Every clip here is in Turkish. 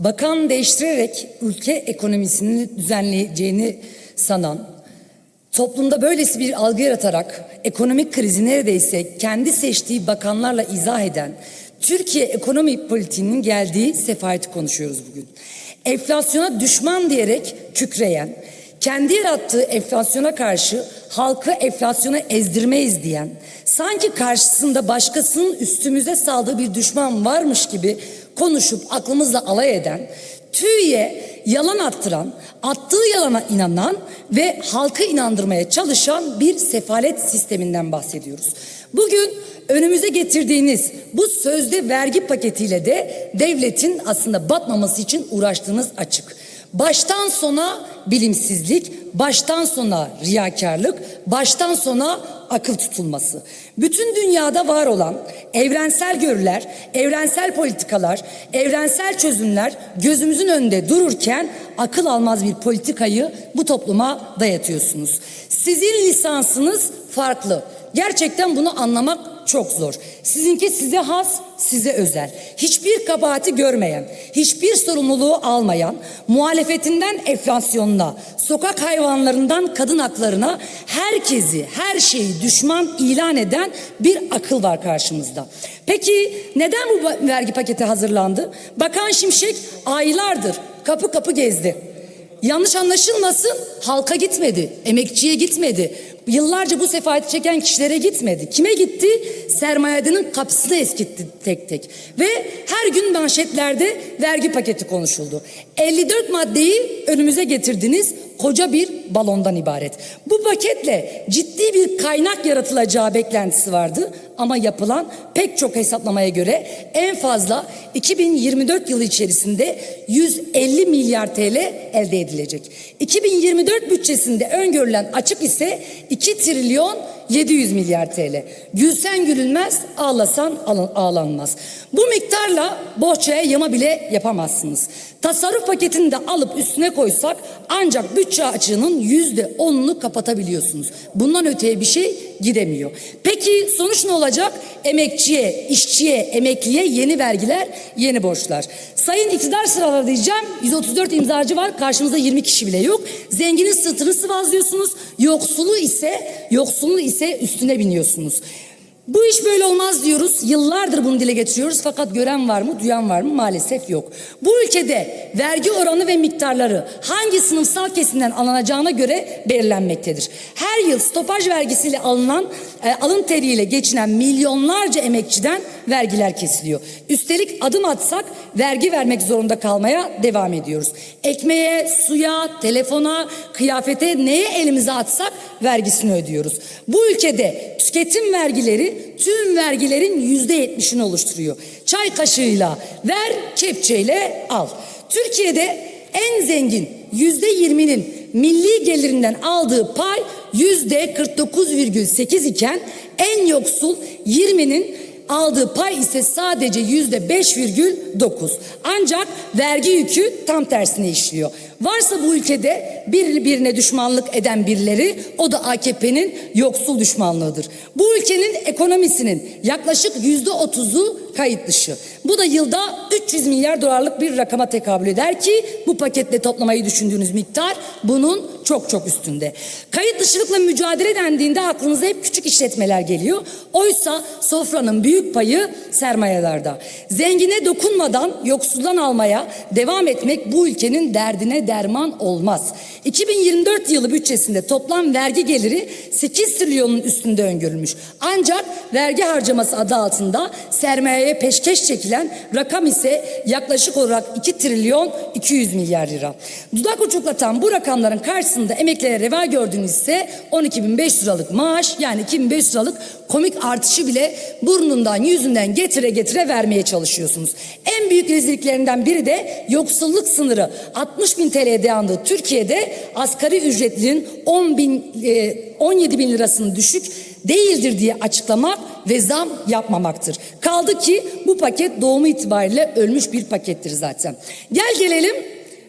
bakan değiştirerek ülke ekonomisini düzenleyeceğini sanan, toplumda böylesi bir algı yaratarak ekonomik krizi neredeyse kendi seçtiği bakanlarla izah eden Türkiye ekonomi politiğinin geldiği sefaleti konuşuyoruz bugün. Enflasyona düşman diyerek kükreyen, kendi yarattığı enflasyona karşı halkı enflasyona ezdirmeyiz diyen, sanki karşısında başkasının üstümüze saldığı bir düşman varmış gibi konuşup aklımızla alay eden, TÜİ'ye yalan attıran, attığı yalana inanan ve halkı inandırmaya çalışan bir sefalet sisteminden bahsediyoruz. Bugün önümüze getirdiğiniz bu sözde vergi paketiyle de devletin aslında batmaması için uğraştığınız açık. Baştan sona bilimsizlik, baştan sona riyakarlık, baştan sona akıl tutulması. Bütün dünyada var olan evrensel görüler, evrensel politikalar, evrensel çözümler gözümüzün önünde dururken akıl almaz bir politikayı bu topluma dayatıyorsunuz. Sizin lisansınız farklı. Gerçekten bunu anlamak çok zor. Sizinki size has, size özel. Hiçbir kabahati görmeyen, hiçbir sorumluluğu almayan, muhalefetinden enflasyonuna, sokak hayvanlarından kadın haklarına herkesi, her şeyi düşman ilan eden bir akıl var karşımızda. Peki neden bu vergi paketi hazırlandı? Bakan Şimşek aylardır kapı kapı gezdi. Yanlış anlaşılmasın halka gitmedi, emekçiye gitmedi. Yıllarca bu sefaleti çeken kişilere gitmedi. Kime gitti? Sermayedenin kapısını eskitti tek tek. Ve her gün manşetlerde vergi paketi konuşuldu. 54 maddeyi önümüze getirdiniz koca bir balondan ibaret. Bu paketle ciddi bir kaynak yaratılacağı beklentisi vardı ama yapılan pek çok hesaplamaya göre en fazla 2024 yılı içerisinde 150 milyar TL elde edilecek. 2024 bütçesinde öngörülen açık ise 2 trilyon 700 milyar TL. Gülsen gülünmez, ağlasan ağlanmaz. Bu miktarla bohçaya yama bile yapamazsınız. Tasarruf paketini de alıp üstüne koysak ancak bütçe açığının yüzde onunu kapatabiliyorsunuz. Bundan öteye bir şey gidemiyor. Peki sonuç ne olacak? Emekçiye, işçiye, emekliye yeni vergiler, yeni borçlar. Sayın iktidar sıraları diyeceğim. 134 imzacı var. Karşımızda 20 kişi bile yok. Zenginin sırtını sıvazlıyorsunuz. Yoksulu ise, yoksulu ise üstüne biniyorsunuz. Bu iş böyle olmaz diyoruz. Yıllardır bunu dile getiriyoruz fakat gören var mı, duyan var mı? Maalesef yok. Bu ülkede vergi oranı ve miktarları hangi sınıfsal kesimden alınacağına göre belirlenmektedir. Her yıl stopaj vergisiyle alınan, e, alın teriyle geçinen milyonlarca emekçiden vergiler kesiliyor. Üstelik adım atsak vergi vermek zorunda kalmaya devam ediyoruz. Ekmeğe, suya, telefona, kıyafete neye elimize atsak vergisini ödüyoruz. Bu ülkede tüketim vergileri tüm vergilerin yüzde yetmişini oluşturuyor. Çay kaşığıyla ver, kepçeyle al. Türkiye'de en zengin yüzde yirminin milli gelirinden aldığı pay yüzde 49,8 iken en yoksul 20'nin aldığı pay ise sadece yüzde 5,9. Ancak vergi yükü tam tersine işliyor. Varsa bu ülkede birbirine düşmanlık eden birileri o da AKP'nin yoksul düşmanlığıdır. Bu ülkenin ekonomisinin yaklaşık yüzde otuzu kayıt dışı. Bu da yılda 300 milyar dolarlık bir rakama tekabül eder ki bu paketle toplamayı düşündüğünüz miktar bunun çok çok üstünde. Kayıt dışılıkla mücadele dendiğinde aklınıza hep küçük işletmeler geliyor. Oysa sofranın büyük payı sermayelerde. Zengine dokunmadan yoksuldan almaya devam etmek bu ülkenin derdine derman olmaz. 2024 yılı bütçesinde toplam vergi geliri 8 trilyonun üstünde öngörülmüş. Ancak vergi harcaması adı altında sermayeye peşkeş çekilen rakam ise yaklaşık olarak 2 trilyon 200 milyar lira. Dudak uçuklatan bu rakamların karşısında emeklilere reva gördüğünüz ise 12.500 liralık maaş yani 2.500 liralık komik artışı bile burnundan yüzünden getire getire vermeye çalışıyorsunuz. En büyük rezilliklerinden biri de yoksulluk sınırı 60 bin TL'ye dayandığı Türkiye'de asgari ücretlinin 10 bin, 17 bin lirasının düşük değildir diye açıklamak ve zam yapmamaktır. Kaldı ki bu paket doğumu itibariyle ölmüş bir pakettir zaten. Gel gelelim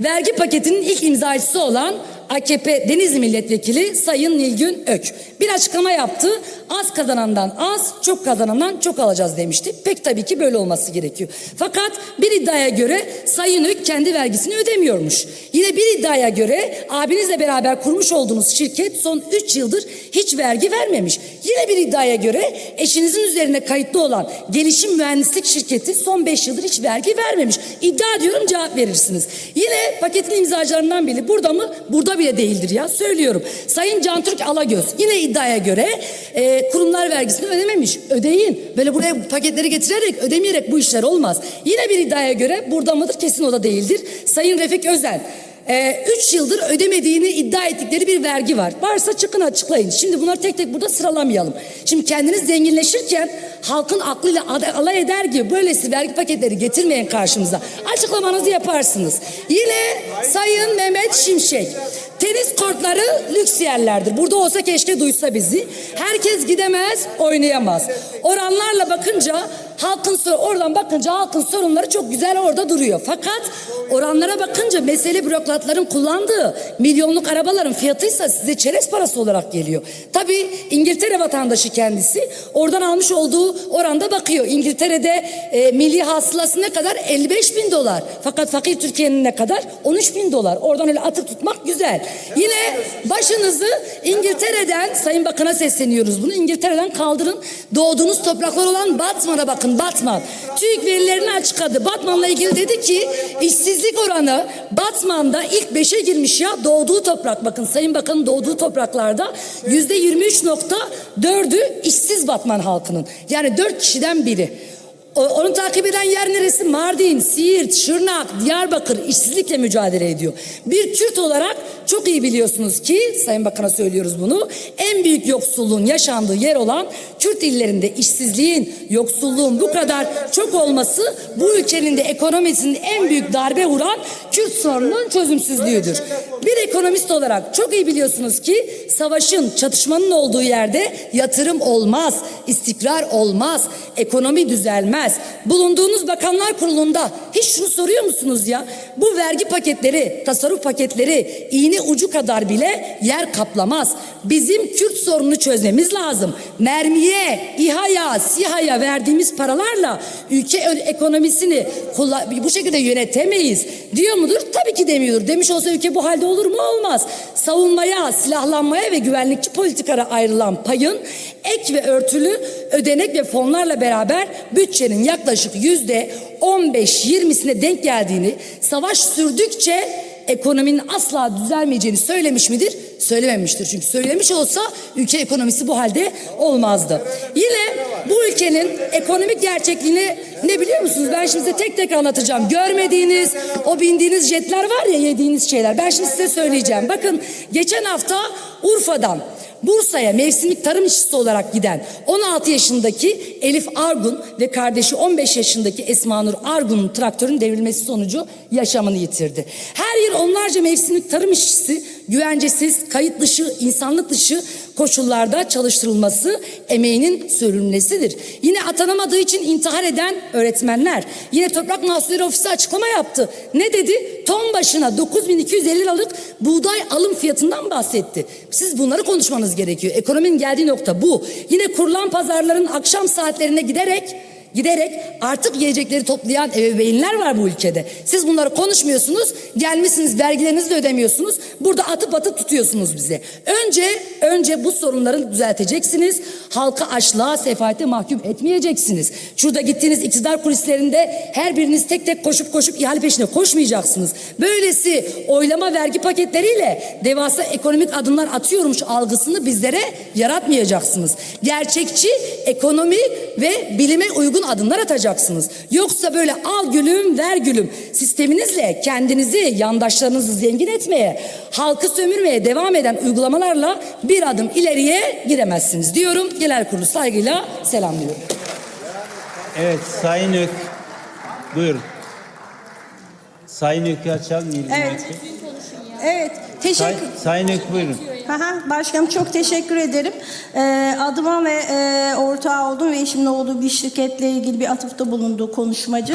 vergi paketinin ilk imzacısı olan AKP Denizli Milletvekili Sayın Nilgün Ök bir açıklama yaptı. Az kazanandan az, çok kazanandan çok alacağız demişti. Pek tabii ki böyle olması gerekiyor. Fakat bir iddiaya göre Sayın Ök kendi vergisini ödemiyormuş. Yine bir iddiaya göre abinizle beraber kurmuş olduğunuz şirket son 3 yıldır hiç vergi vermemiş. Yine bir iddiaya göre eşinizin üzerine kayıtlı olan gelişim mühendislik şirketi son 5 yıldır hiç vergi vermemiş. İddia diyorum cevap verirsiniz. Yine paketin imzacılarından biri burada mı? Burada bile değildir ya söylüyorum. Sayın Cantürk Alagöz yine iddiaya göre e, kurumlar vergisini ödememiş. Ödeyin. Böyle buraya paketleri getirerek ödemeyerek bu işler olmaz. Yine bir iddiaya göre burada mıdır? Kesin o da değildir. Sayın Refik Özen 3 yıldır ödemediğini iddia ettikleri bir vergi var. Varsa çıkın açıklayın. Şimdi bunları tek tek burada sıralamayalım. Şimdi kendiniz zenginleşirken halkın aklıyla alay eder gibi böylesi vergi paketleri getirmeyin karşımıza. Açıklamanızı yaparsınız. Yine Sayın Mehmet Şimşek. Tenis kortları lüks yerlerdir. Burada olsa keşke duysa bizi. Herkes gidemez, oynayamaz. Oranlarla bakınca halkın sor- oradan bakınca halkın sorunları çok güzel orada duruyor. Fakat oranlara bakınca mesele bürokratların kullandığı milyonluk arabaların fiyatıysa size çerez parası olarak geliyor. Tabii İngiltere vatandaşı kendisi oradan almış olduğu oranda bakıyor. İngiltere'de e, milli hasılası ne kadar? 55 bin dolar. Fakat fakir Türkiye'nin ne kadar? 13 bin dolar. Oradan öyle atıp tutmak güzel. Yine başınızı İngiltere'den Sayın Bakan'a sesleniyoruz bunu. İngiltere'den kaldırın. Doğduğunuz topraklar olan Batman'a bakın Batman. TÜİK verilerini açıkladı. Batman'la ilgili dedi ki işsizlik oranı Batman'da ilk beşe girmiş ya doğduğu toprak. Bakın Sayın Bakan'ın doğduğu topraklarda yüzde 23.4'ü işsiz Batman halkının. Yani dört kişiden biri. Onu takip eden yer neresi? Mardin, Siirt, Şırnak, Diyarbakır işsizlikle mücadele ediyor. Bir Kürt olarak çok iyi biliyorsunuz ki, Sayın Bakan'a söylüyoruz bunu, en büyük yoksulluğun yaşandığı yer olan Kürt illerinde işsizliğin, yoksulluğun bu kadar çok olması bu ülkenin de ekonomisinin en büyük darbe vuran Kürt sorununun çözümsüzlüğüdür. Bir ekonomist olarak çok iyi biliyorsunuz ki savaşın, çatışmanın olduğu yerde yatırım olmaz, istikrar olmaz, ekonomi düzelmez. Bulunduğunuz bakanlar kurulunda hiç şunu soruyor musunuz ya? Bu vergi paketleri, tasarruf paketleri iğne ucu kadar bile yer kaplamaz. Bizim Kürt sorununu çözmemiz lazım. Mermiye, İHA'ya, SİHA'ya verdiğimiz paralarla ülke ekonomisini bu şekilde yönetemeyiz. Diyor mudur? Tabii ki demiyordur. Demiş olsa ülke bu halde olur mu? Olmaz. Savunmaya, silahlanmaya ve güvenlikçi politikara ayrılan payın ek ve örtülü ödenek ve fonlarla beraber bütçenin yaklaşık yüzde 15-20'sine denk geldiğini, savaş sürdükçe ekonominin asla düzelmeyeceğini söylemiş midir? Söylememiştir. Çünkü söylemiş olsa ülke ekonomisi bu halde olmazdı. Yine bu ülkenin ekonomik gerçekliğini ne biliyor musunuz? Ben şimdi size tek tek anlatacağım. Görmediğiniz, o bindiğiniz jetler var ya yediğiniz şeyler. Ben şimdi size söyleyeceğim. Bakın geçen hafta Urfa'dan Bursa'ya mevsimlik tarım işçisi olarak giden 16 yaşındaki Elif Argun ve kardeşi 15 yaşındaki Esma Nur Argun'un traktörün devrilmesi sonucu yaşamını yitirdi. Her yıl onlarca mevsimlik tarım işçisi güvencesiz, kayıt dışı, insanlık dışı koşullarda çalıştırılması emeğinin sürülmesidir. Yine atanamadığı için intihar eden öğretmenler. Yine Toprak Mahsulleri Ofisi açıklama yaptı. Ne dedi? Ton başına 9250 liralık buğday alım fiyatından bahsetti. Siz bunları konuşmanız gerekiyor. Ekonominin geldiği nokta bu. Yine kurulan pazarların akşam saatlerine giderek giderek artık yiyecekleri toplayan ebeveynler var bu ülkede. Siz bunları konuşmuyorsunuz. Gelmişsiniz vergilerinizi de ödemiyorsunuz. Burada atıp atıp tutuyorsunuz bize. Önce önce bu sorunları düzelteceksiniz. Halkı açlığa, sefalete mahkum etmeyeceksiniz. Şurada gittiğiniz iktidar kulislerinde her biriniz tek tek koşup koşup ihale peşinde koşmayacaksınız. Böylesi oylama vergi paketleriyle devasa ekonomik adımlar atıyormuş algısını bizlere yaratmayacaksınız. Gerçekçi ekonomi ve bilime uygun adımlar atacaksınız. Yoksa böyle al gülüm ver gülüm sisteminizle kendinizi yandaşlarınızı zengin etmeye, halkı sömürmeye devam eden uygulamalarla bir adım ileriye gidemezsiniz diyorum. Genel kurulu saygıyla selamlıyorum. Evet Sayın Ök. Buyurun. Sayın Ök'ü açalım. Evet. Evet, Say, teşekkür. Sayın Ök buyurun. Aha, başkanım çok teşekkür ederim. Ee, adıma ve e, ortağı oldum ve eşimin olduğu bir şirketle ilgili bir atıfta bulundu konuşmacı.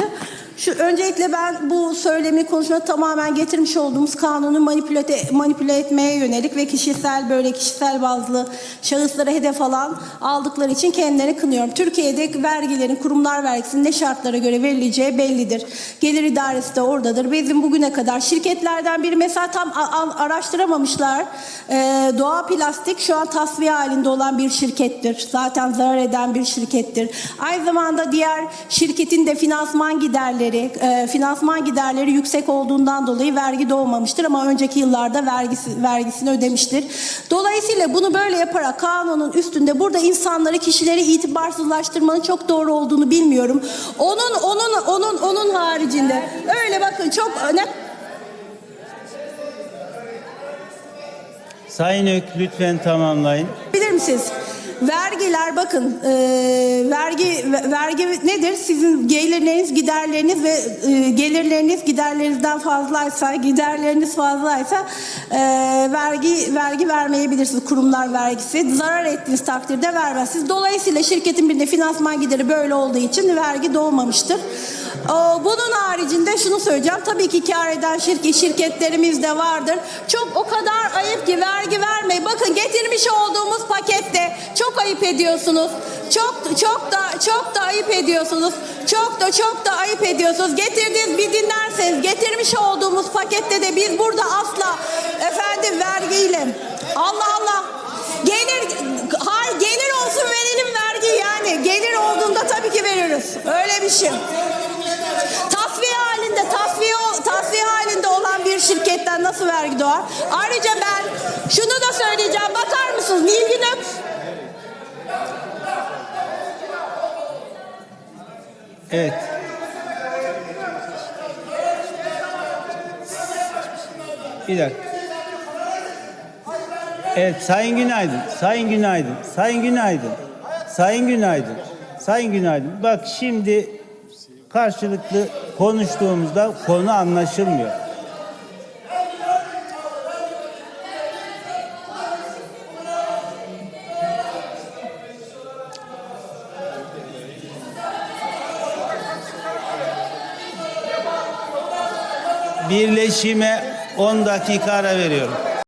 Şu öncelikle ben bu söylemi konuşma tamamen getirmiş olduğumuz kanunu manipüle, manipüle etmeye yönelik ve kişisel böyle kişisel bazlı şahıslara hedef alan aldıkları için kendilerini kınıyorum. Türkiye'de vergilerin kurumlar vergisinin ne şartlara göre verileceği bellidir. Gelir idaresi de oradadır. Bizim bugüne kadar şirketlerden biri mesela tam araştıramamışlar. Ee, Doğa Plastik şu an tasfiye halinde olan bir şirkettir. Zaten zarar eden bir şirkettir. Aynı zamanda diğer şirketin de finansman giderleri, e, finansman giderleri yüksek olduğundan dolayı vergi doğmamıştır ama önceki yıllarda vergisi, vergisini ödemiştir. Dolayısıyla bunu böyle yaparak kanunun üstünde burada insanları, kişileri itibarsızlaştırmanın çok doğru olduğunu bilmiyorum. Onun onun onun onun haricinde öyle bakın çok ne Sayın Ök lütfen tamamlayın. Bilir misiniz? Vergiler bakın e, vergi ve- vergi nedir? Sizin gelirleriniz giderleriniz ve e, gelirleriniz giderlerinizden fazlaysa giderleriniz fazlaysa e, vergi vergi vermeyebilirsiniz kurumlar vergisi. Zarar ettiğiniz takdirde vermezsiniz. Dolayısıyla şirketin birinde finansman gideri böyle olduğu için vergi doğmamıştır. O, Bunun haricinde şunu söyleyeceğim. Tabii ki kar eden şirket, şirketlerimiz de vardır. Çok o kadar ayıp ki vergi vermeyin. Bakın getirmiş olduğumuz pakette çok ayıp ediyorsunuz. Çok çok da çok da ayıp ediyorsunuz. Çok da çok da ayıp ediyorsunuz. Getirdiğiniz bir dinlerseniz getirmiş olduğumuz pakette de biz burada asla efendim vergiyle Allah Allah gelir hayır gelir olsun verelim vergi yani gelir olduğunda tabii ki veriyoruz. Öyle bir şey. Tasfiye halinde, olan bir şirketten nasıl vergi doğar? Ayrıca ben şunu da söyleyeceğim. Bakar mısınız? Nilgün Ök Evet. Bir dakika. Evet Sayın Günaydın. Sayın Günaydın. Sayın Günaydın. Sayın Günaydın. Sayın Günaydın. Bak şimdi karşılıklı konuştuğumuzda konu anlaşılmıyor. Birleşime 10 dakika ara veriyorum.